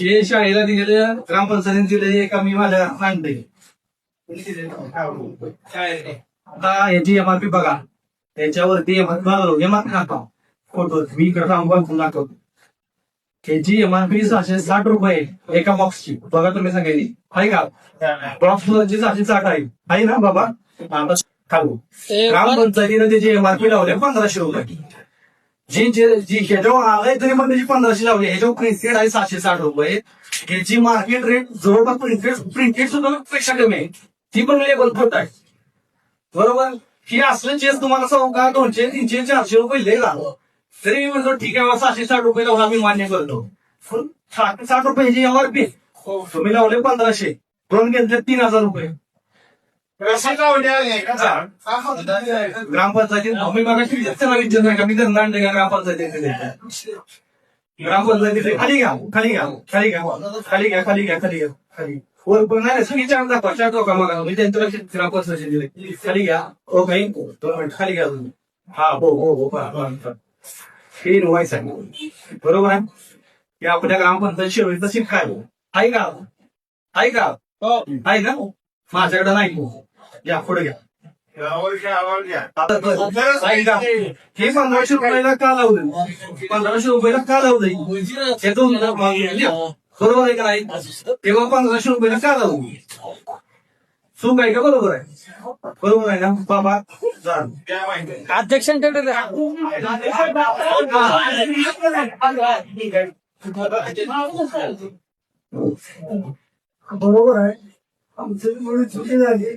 हे शाळेला दिलेलं ग्रामपंचायतीने दिलेले एका मी माझ्या मांडते आता याची एमआरपी बघा त्याच्यावरती एमआरपी एमआरपी दाखवा फोटो मी इकडे थांबवा दाखवतो त्याची एमआरपी सहाशे साठ रुपये एका बॉक्सची. बघा तुम्ही सांगायची आहे का बॉक्स ची सहाशे साठ आहे आहे ना बाबा. आता खालू ग्रामपंचायतीने त्याची एमआरपी लावली पंधराशे रुपये जी जे जी ह्याच्यावर आलाय तरी पण त्याची पंधराशे लावली ह्याच्यावर प्रिंटेड आहे सातशे साठ रुपये. ह्याची मार्केट रेट जवळपास प्रिंटेड प्रिंटेड सुद्धा पेक्षा कमी आहे. ती पण लेबल खोट आहे. बरोबर? ही असलं चेस तुम्हाला सांगू दोनशे तीनशे चारशे रुपये लय झालं तरी मी म्हणतो ठीक आहे बाबा सहाशे साठ रुपये लावून आम्ही मान्य करतो. पण सहाशे साठ रुपयाची एमआरपी हो, तुम्ही लावले पंधराशे. दोन घेतले तीन हजार रुपये. ग्रामपंचायतीत मी बघा त्याला विचारणार का मी तर नांदे का ग्रामपंचायतीत ग्रामपंचायतीत खाली घ्या खाली घ्या खाली घ्या खाली घ्या खाली घ्या खाली घ्या खाली. वर पण नाही सगळी चार दाखवा चार टोका मग. मी त्यांच्या लक्ष ग्रामपंचायतीत दिले. खाली घ्या. ओ काही दोन मिनिट खाली घ्या तुम्ही. हा हो हो हो हा, हा, हा. हे व्हायचं आहे. बरोबर आहे? की आपल्या ग्रामपंचायत शिरोळी तशी काय आहे का आहे का आहे ना माझ्याकडे नाही या पुढे घ्या. ऐका. हे पंधराशे रुपयाला का लावलं पंधराशे रुपयाला का लावलं हे दोन बरोबर आहे का नाही? तेव्हा पंधराशे रुपयाला का लावलं चूक आहे का? बरोबर आहे. बरोबर आहे ना बाबा. अध्यक्षांकडे बरोबर आहे. आमची मुळे चुकी झाली.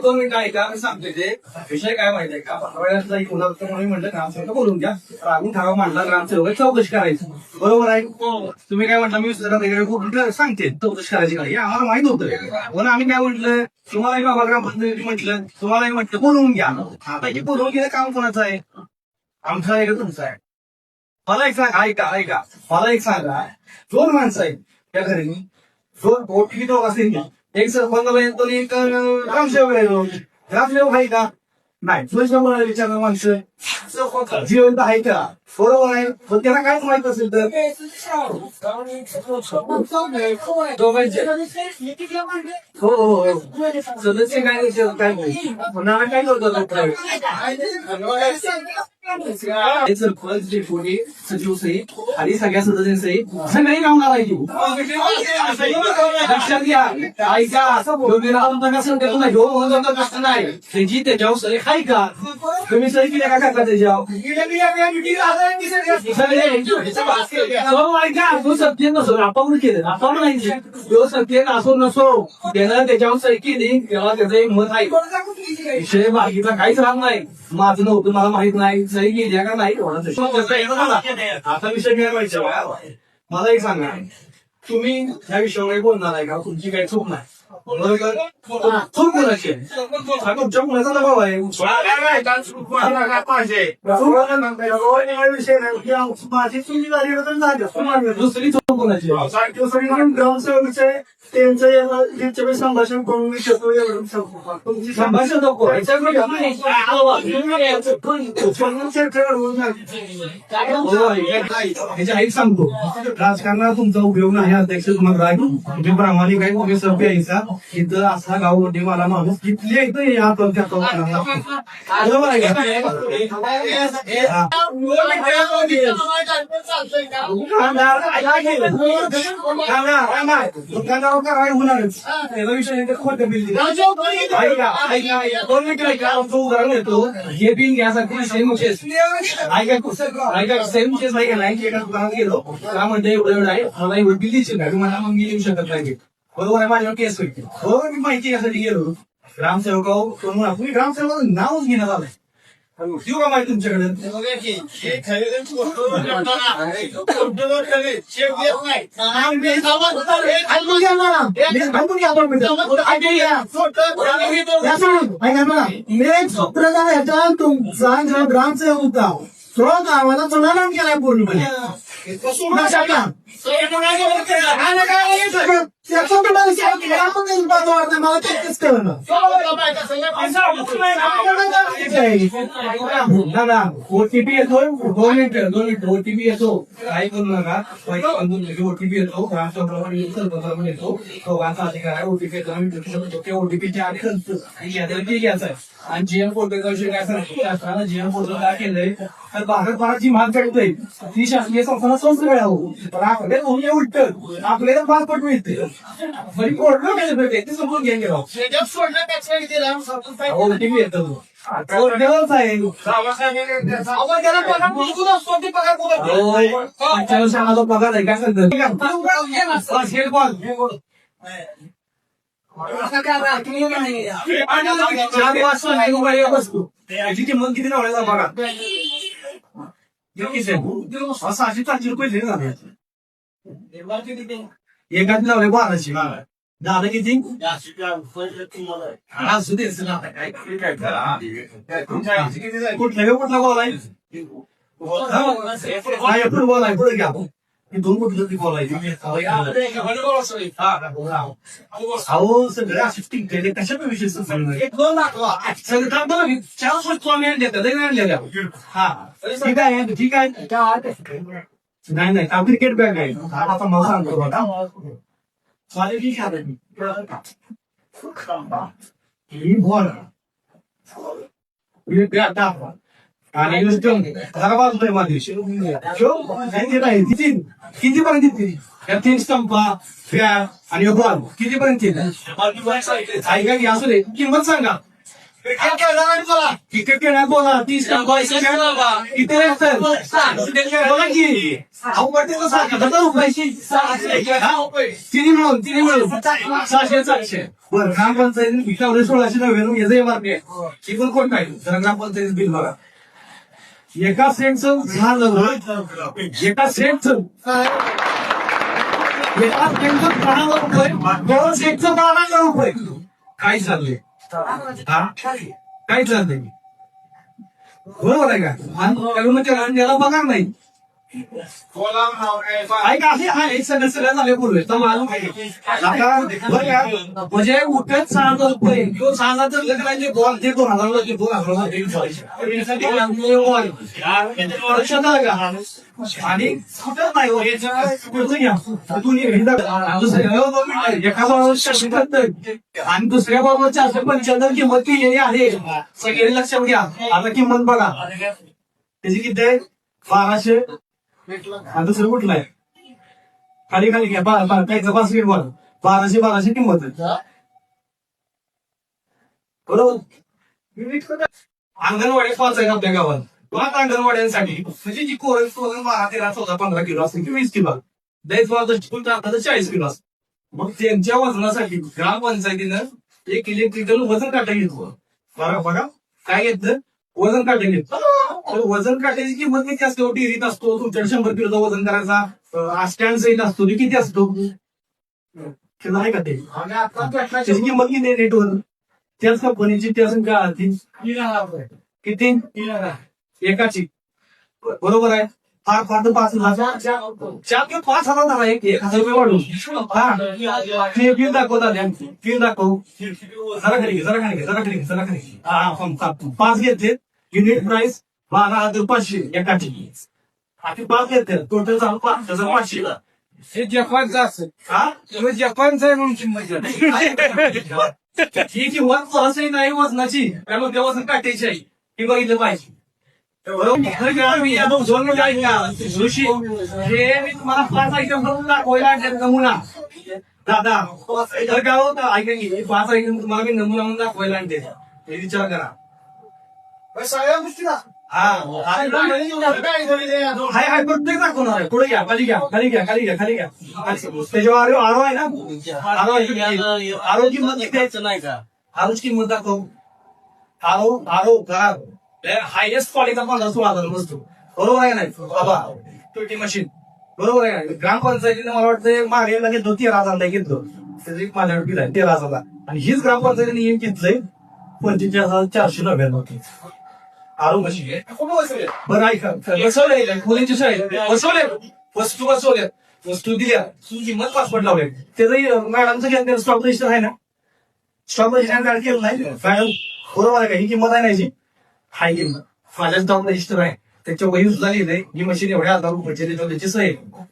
दोन मिनिटं ऐका. सांगते ते विषय काय माहितीये का वेळेला एक मुलं होतं म्हणून म्हणलं ग्रामसेवक बोलून घ्या मांडला ग्रामसेवक चौकशी करायची बरोबर आहे तुम्ही काय म्हटलं मी सांगते चौकशी करायची काय हे आम्हाला माहीत होतं म्हणून आम्ही काय म्हटलं तुम्हालाही बाबा ग्रामपंचायती म्हटलं तुम्हालाही म्हटलं बोलवून घ्या. आता हे बोलवून घेणं काम कोणाचं आहे? आमचं आहे का तुमचं आहे? मला एक सांगा ऐका ऐका. मला एक सांगा. दोन माणसं आहेत त्या घरी दोन मोठी दोघ का? एक सरपंच एक आहे का? नाही मला विचारणार माणसं. जिवंत आहे का? बरोबर आहे. पण त्याला काय माहीत असेल तर? हो हो हो. सदस्य काय विचारतात काय माहिती. पुन्हा काय करतो सचिव सहित आणि सगळ्या सदस्यांसहित सगळी कामगार आहे ती. लक्षात घ्या ऐका कसं नाही त्याची त्याच्यावर सही का तुम्ही सही केल्या का त्याच्यावर ऐका तो सत्य नसो आपण केलं आपण नाही तो सत्य असो नसो त्यानं त्याच्यावर सही केली तेव्हा त्याचं एक मत आहे विषय बाकीचा काहीच राहत नाही माझं नव्हतं मला माहीत नाही सही केली का नाही एवढंच आहे. आता विषय काय माहिती आहे? मला एक सांगा तुम्ही ह्या विषयावर काही बोलणार आहे का तुमची काही चूक नाही बरोबर? चूक कोणाची आहे हा तुमच्या कुणाचा दबाव आहे विषय नाही माझी चुकी झाली तर झाली तुम्हाला दुसरी चूक कोणाची आहे ग्रामसेवकचे त्यांचं या- त्यांच्याकडे संभाषण करून मी शकतो एवढं सांगतो तुमची संभाषण नको ह्याच्याकडे नाही. हो, ह्याच्या आईच सांगतो राजकारणात तुमचा उपयोग नाही अध्यक्ष तुम्हाला राग तुम्ही प्रामाणिक आहे यायचा इथं असा गावमध्ये मला माणूस किती इथं या तो त्या हा. दुकानावर होणारच विषय खोटं. दोन मिनिटं ऐका. आमचं उदाहरण देतो. हे बिल घ्यासाठी सेम चेस. ऐका, ऐका, सेम चेस आहे का नाही? एका दुकानात गेलो. का म्हणते एवढं एवढं आहे. मला एवढं बिल द्यायची नाही. तुम्हाला मग मी येऊ शकत नाही. बरोबर आहे माझ्यावर केस होईल बरोबर मी माहिती यासाठी गेलो. ग्रामसेवक तुम्ही ग्रामसेवक नावच घेण्यात आलंय देऊ का माहिती तुमच्याकडे सूत्रधार ह्याच्या तुमचा जो ग्रामसेवक होता तो गावाला चढायला केलाय पूर्णपणे. मला तेच कळलं दादा ओटीपी येतो दोन मिनिटं दोन मिनिटं ओटीपी येतो काही करू नका ओटीपी येतो ग्रामसभेवर येतो सर्वसाधारण येतो दोघांचा अधिकार आहे ओटीपी येतो आम्ही शकतो ते ओटीपीच्या आधी घ्यायचं ते घ्यायचं आहे आणि जीएम पोर्टलचा विषय काय सांगतो जीएम पोर्टल काय केलंय तर भारत भारत जी महाग करतोय ती शासकीय संस्थांना संस्कृत मिळावं पण आपले दोन्ही उलट. आपल्याला पासपोर्ट मिळते. म्हणजे पोर्टल मिळते ते समजून घ्यायला गेलो ओटीपी येतो पोर्टलच आहे. मागच्या वर्षी आम्हाला पगार आहे काय सांगतो बस, हे बोल. चार वाजता नाही उभा बसतो. त्याची किंमत किती लावण्याचा बघा. आहे? सहाशे सातशे रुपये दिले ना. एकाच लावले बाराशे दादा किती हा, असू दे असू दे. काय- काय करा. कुठला? ह्यो कुठला बॉल आहे? पुढे बॉल. आहे पुढे घ्या. हे दोन कुठलं बॉल आहे अहो सगळं अशी टिकलेले कशा पण विषय चार वर्ष आम्ही हा. ठीक आहे ठीक आहे. नाही नाही हा क्रिकेट बॅग आहे हा आता मला सांगतो बघा चालेल ठीक आहे ही बॉल ही बॅट दाखवा आणि जरा बाजूला आहे माझी किती किती पर्यंत येते या तीन स्टंपा बॅट आणि बॉल किती पर्यंत येते ऐका की असू दे किंमत सांगा क्रिकेट खेळणार क्रिकेट खेळणार बोला तीस किती रेट बोला की. अहो वाटते सांगा दहा रुपयाची तिन्ही मिळून तिन्ही मिळून. सहाशे सातशे बरं ग्रामपंचायतीने विचारले सोळाशे नव्याण्णव याचं आहे. ही. पण कोण जरा ग्रामपंचायत बिल बघा. एका सेंटचं झालं एका सेंटचं. एका सेंटचं बारा हजार रुपये दोन सेंटचं बारा हजार रुपये काय चाललंय हा? काय चाललंय बरोबर आहे का? आणि त्याला त्याला त्याला बघा नाही. असे झाले म्हणजे उठत सहा हजार रुपये किंवा सहा हजार तर लग्नाचे बॉल ते दोन हजार दोन हजार आणि सुटत नाही हो. एका बाजूला शहात्तर आणि दुसऱ्या बाजूला चारशे पंच्याण्णव किंमत केलेली आहे सगळे लक्षात घ्या आता किंमत बघा त्याची किती आहे बाराशे आणि दुसरं कुठलं आहे? खाली खाली घ्या. बा- बा- त्याचं बास्केट बॉल बाराशे बाराशे किंमत आहे. बरोबर? अंगणवाडी पाच आहेत आपल्या गावात? पाच अंगणवाड्यांसाठी म्हणजे जी कोरल सोलन बारा तेरा चौदा पंधरा किलो असते की वीस किलो फुल टाकतात चाळीस किलो असते मग त्यांच्या वजनासाठी ग्रामपंचायतीनं एक इलेक्ट्रिकल वजन काटा घेतलं. बघा बघा. काय घेतलं? वजन काटा घेतलं. तर वजन काट्याची किंमत किती असतो? डेअरीत असतो तुमच्या शंभर किलोचा वजन करायचा. स्टँड सहित असतो ते किती असतो? नाही का ते? त्याची किंमत किती रेटवर त्याच कंपनीची त्या संख्या किती? एकाची. बरोबर आहे. फार फार तर पाच हजार. चार किंवा पाच हजार झाला एक एक हजार रुपये वाढून. हा. ते बिल दाखवतात बिल दाखव. जरा खाली घे, जरा खाली घे, जरा खाली घे, जरा खाली घे. पाच घेतले युनिट प्राइस बारा हजार पाचशे एकाची आता पाच घेतले टोटल झालं पाच हजार हे जपानचं असं. हा? तुम्ही जपानचं आहे म्हणून किंमत जाते. ही सहजही नाही वजनाची त्यामुळे त्या वजन काटायची आहे. हे बघितलं पाहिजे. बरोबर का? मी या दोन झोनमध्ये आहे का? ऋषी हे मी तुम्हाला पाच आयटम करून दाखवायला आणले नमुना. दादा तर काय होतं ऐका की हे पाच आयटम तुम्हाला मी नमुना म्हणून दाखवायला आणते हे विचार करा. हा हाय हाय प्रत्येक दाखवणार आहे पुढे घ्या खाली घ्या खाली घ्या खाली घ्या खाली घ्या. खाली. त्याच्यावर आरो आरो आहे ना? आरो आहे. आरो किंमत? नाही का? आरोची किंमत दाखव. आरो आरो कार हायएस्ट क्वालिटीचा पंधरा सोळा हजार वस्तू बरोबर आहे का नाही? बाबा पेटी मशीन बरोबर आहे का? ग्रामपंचायतीने मला वाटतं मागे लगेच दोन तेरा हजार घेतलं. बिल आहे तेरा हजार. आणि हीच ग्रामपंचायतीने येऊन घेतलंय पंचवीस हजार चारशे नव्याण्णव. आरो मशीन आहे बरं ऐका बसवले मुलींची शाळेत बसवले वस्तू बसवल्या वस्तू दिल्या तुझी किंमत पासपोर्ट लावले त्याचं मॅडमचं घेतलं स्टॉक रजिस्टर आहे ना स्टॉक रजिस्टर कार्ड केलं नाही मॅडम बरोबर आहे का ही किंमत आहे नाही हाय किंमत माझ्या स्टॉक रजिस्टर आहे त्याच्या वही सुद्धा लिहिलंय ही मशीन एवढ्या हजार रुपयाची त्याची सही आहे.